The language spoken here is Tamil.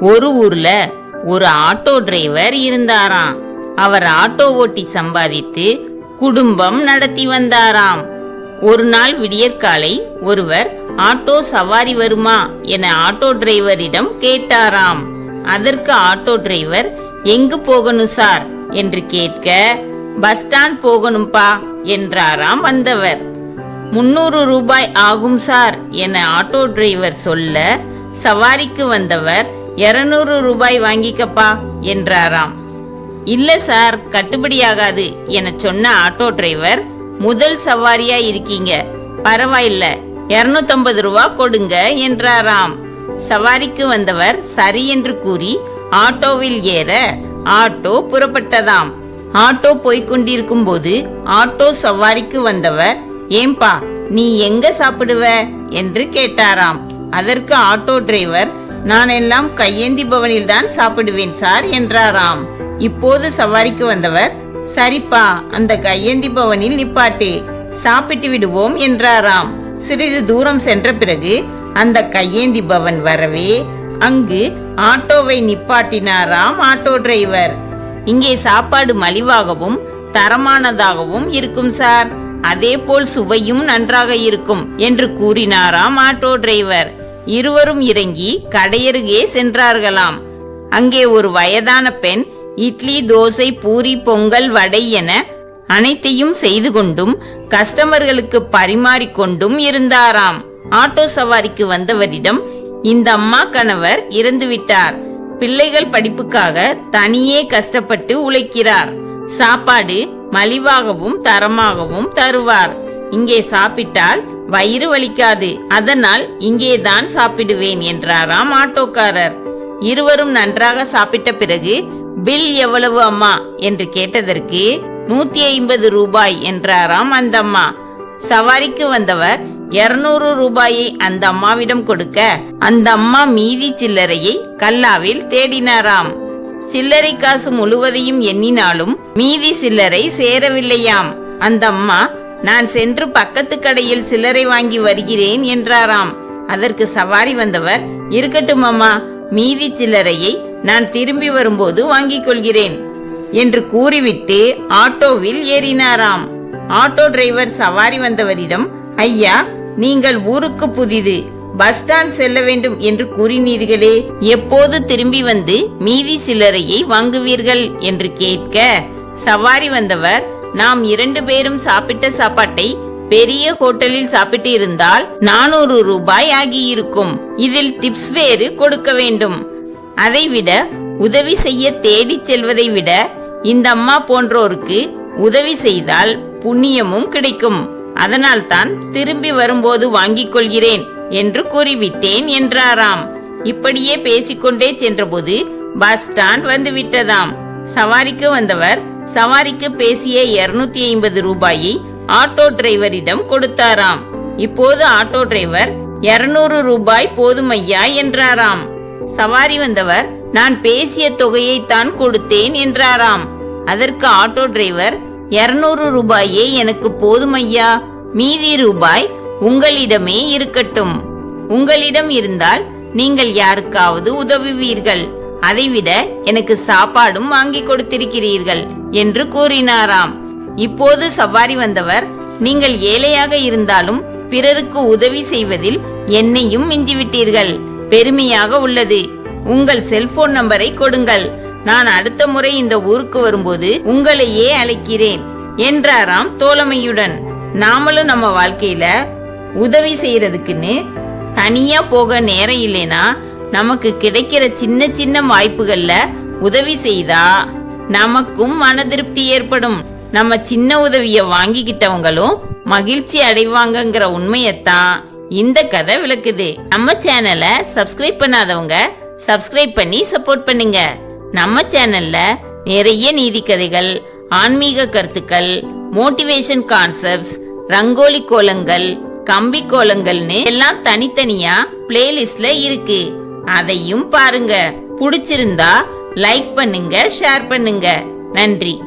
ஒரு ஊர்ல ஒரு ஆட்டோ டிரைவர் இருந்தாராம். அவர் ஆட்டோ ஓட்டி சம்பாதித்து குடும்பம் நடத்தி வந்தாராம். ஒரு நாள் விடியற்காலை ஒருவர் ஆட்டோ சவாரி வருமா? என ஆட்டோ டிரைவரிடம் கேட்டாராம். அதற்கு ஆட்டோ டிரைவர் எங்கு போகணும் சார்? என்று கேட்க பஸ் ஸ்டாண்ட் போகணும்பா என்றாராம் வந்தவர். முன்னூறு ரூபாய் ஆகும் சார் என ஆட்டோ டிரைவர் சொல்ல சவாரிக்கு வந்தவர் இருநூறு ரூபாய் வாங்கிக்கப்பா என்றாராம். இல்ல சார் கட்டுப்படியாகாது என சொன்ன ஆட்டோ டிரைவர் முதல் சவாரியா இருக்கீங்க. பரவாயில்ல இருநூத்தம்பது ரூபா கொடுங்க என்றாராம். சவாரிக்கு வந்தவர் சரி என்று கூறி ஆட்டோவில் ஏற ஆட்டோ புறப்பட்டதாம். ஆட்டோ போய்கொண்டிருக்கும் போது ஆட்டோ சவாரிக்கு வந்தவர் ஏம்பா நீ எங்க சாப்பிடுவ? என்று கேட்டாராம். அதற்கு ஆட்டோ டிரைவர் நான் எல்லாம் கையேந்தி பவனில் தான் சாப்பிடுவேன் சார் என்றாராம். இப்போது சவாரிக்கு வந்தவர் சரிப்பா அந்த கையேந்தி பவனில் நிப்பாட்டு சாப்பிட்டு விடுவோம் என்றாராம். சிறிது தூரம் சென்ற பிறகு அந்த கையேந்தி பவன் வரவே அங்கு ஆட்டோவை நிப்பாட்டினாராம் ஆட்டோ டிரைவர். இங்கே சாப்பாடு மலிவாகவும் தரமானதாகவும் இருக்கும் சார். அதேபோல் சுவையும் நன்றாக இருக்கும் என்று கூறினாராம் ஆட்டோ டிரைவர். இருவரும் இறங்கி கடையருகே சென்றார்களாம். அங்கே ஒரு வயதான பெண் இட்லி தோசை பூரி பொங்கல் வடை என அனைத்தையும் செய்து கொண்டும் கஸ்டமர்களுக்கு பரிமாறிக்கொண்டும் இருந்தாராம். ஆட்டோ சவாரிக்கு வந்தவரிடம் இந்த அம்மா கணவர் இறந்துவிட்டார் பிள்ளைகள் படிப்புக்காக தனியே கஷ்டப்பட்டு உழைக்கிறார். சாப்பாடு மலிவாகவும் தரமாகவும் தருவார். இங்கே சாப்பிட்டால் வயிறு வலிக்காது. அதனால் இங்கேதான் சாப்பிடுவேன் என்றாராம் ஆட்டோக்காரர். இருவரும் நன்றாக சாப்பிட்ட பிறகு பில் எவ்வளவு அம்மா? என்று கேட்டதற்கு நூத்தி ஐம்பது ரூபாய் என்றாராம் அந்த அம்மா சவாரிக்கு வந்தவர் இருநூறு ரூபாயை அந்த அம்மாவிடம் கொடுக்க. அந்த அம்மா மீதி சில்லறையை கல்லாவில் தேடினாராம். சில்லறை காசு முழுவதையும் எண்ணினாலும் மீதி சில்லறை சேரவில்லையாம். அந்த அம்மா நான் சென்று பக்கத்து கடையில் சில்லறை வாங்கி வருகிறேன் என்றாராம். அதற்கு சவாரி வந்தவர் இருக்கட்டும் அம்மா மீதி சில்லறையை நான் திரும்பி வரும்போது வாங்கிக் கொள்கிறேன் என்று கூறிவிட்டு ஆட்டோவில் ஏறினாராம். ஆட்டோ டிரைவர் சவாரி வந்தவரிடம் ஐயா நீங்கள் ஊருக்கு புதிது பஸ் ஸ்டாண்ட் செல்ல வேண்டும் என்று கூறினீர்களே எப்போது திரும்பி வந்து மீதி சில்லறையை வாங்குவீர்கள்? என்று கேட்க சவாரி வந்தவர் நாம் இரண்டு பேரும் சாப்பிட்ட சாப்பாட்டை பெரிய ஹோட்டலில் சாப்பிட்டு இருந்தால் நானூறு ரூபாய் ஆகியிருக்கும். இதில் டிப்ஸ் வேறு கொடுக்க வேண்டும். அதைவிட உதவி செய்ய தேடிச் செல்வதை விட இந்த அம்மா போன்றோருக்கு உதவி செய்தால் புண்ணியமும் கிடைக்கும். அதனால்தான் திரும்பி வரும்போது வாங்கிக் கொள்கிறேன் என்று கூறிவிட்டேன் என்றாராம். இப்படியே பேசிக்கொண்டே சென்றபோது பஸ் ஸ்டாண்ட் வந்து விட்டதாம். சவாரிக்கு வந்தவர் சவாரிக்கு பேசிய இருநூத்தி ஐம்பது ரூபாயை ஆட்டோ டிரைவரிடம் கொடுத்தாராம். இப்போது ஆட்டோ டிரைவர் இருநூறு ரூபாய் போதுமையா என்றாராம். சவாரி வந்தவர் நான் பேசிய தொகையை தான் கொடுத்தேன் என்றாராம். அதற்கு ஆட்டோ டிரைவர் இருநூறு ரூபாயே எனக்கு போதுமையா மீதி ரூபாய் உங்களிடமே இருக்கட்டும். உங்களிடம் இருந்தால் நீங்கள் யாருக்காவது உதவுவீர்கள். அதைவிட எனக்கு சாப்பாடும் வாங்கி கொடுத்திருக்கிறீர்கள் என்று கூறினாராம். இப்போது சவாரி வந்தவர் நீங்கள் ஏழையாக இருந்தாலும் பிறருக்கு உதவி செய்வதில் என்னையும் மிஞ்சிவிட்டீர்கள். பெருமையாக உள்ளது. உங்கள் செல்போன் நம்பரை கொடுங்கள். நான் அடுத்த முறை இந்த ஊருக்கு வரும்போது உங்களையே அழைக்கிறேன் என்றாராம் தோழமையுடன். நாமளும் நம்ம வாழ்க்கையில உதவி செய்யறதுக்குன்னு தனியா போக நேரம் இல்லைனா நமக்கு கிடைக்கிற சின்ன சின்ன வாய்ப்புகள்ல உதவி செய்தா நமக்கும் மன திருப்தி ஏற்படும். நம்ம சின்ன உதவிய வாங்கிக்கிட்டவங்களும் மகிழ்ச்சி அடைவாங்கங்கிற உண்மையத்தான் இந்த கதை விளக்குது. நம்ம சேனலை சப்ஸ்கிரைப் பண்ணாதவங்க சப்ஸ்கிரைப் பண்ணி சப்போர்ட் பண்ணுங்க. நம்ம சேனல்ல நிறைய நீதி கதைகள் ஆன்மீக கருத்துக்கள் மோட்டிவேஷன் கான்செப்ட்ஸ் ரங்கோலி கோலங்கள் கம்பி கோலங்கள்னு எல்லாம் தனித்தனியா பிளேலிஸ்ட்ல இருக்கு. அதையும் பாருங்க. பிடிச்சிருந்தா லைக் பண்ணுங்க ஷேர் பண்ணுங்க. நன்றி.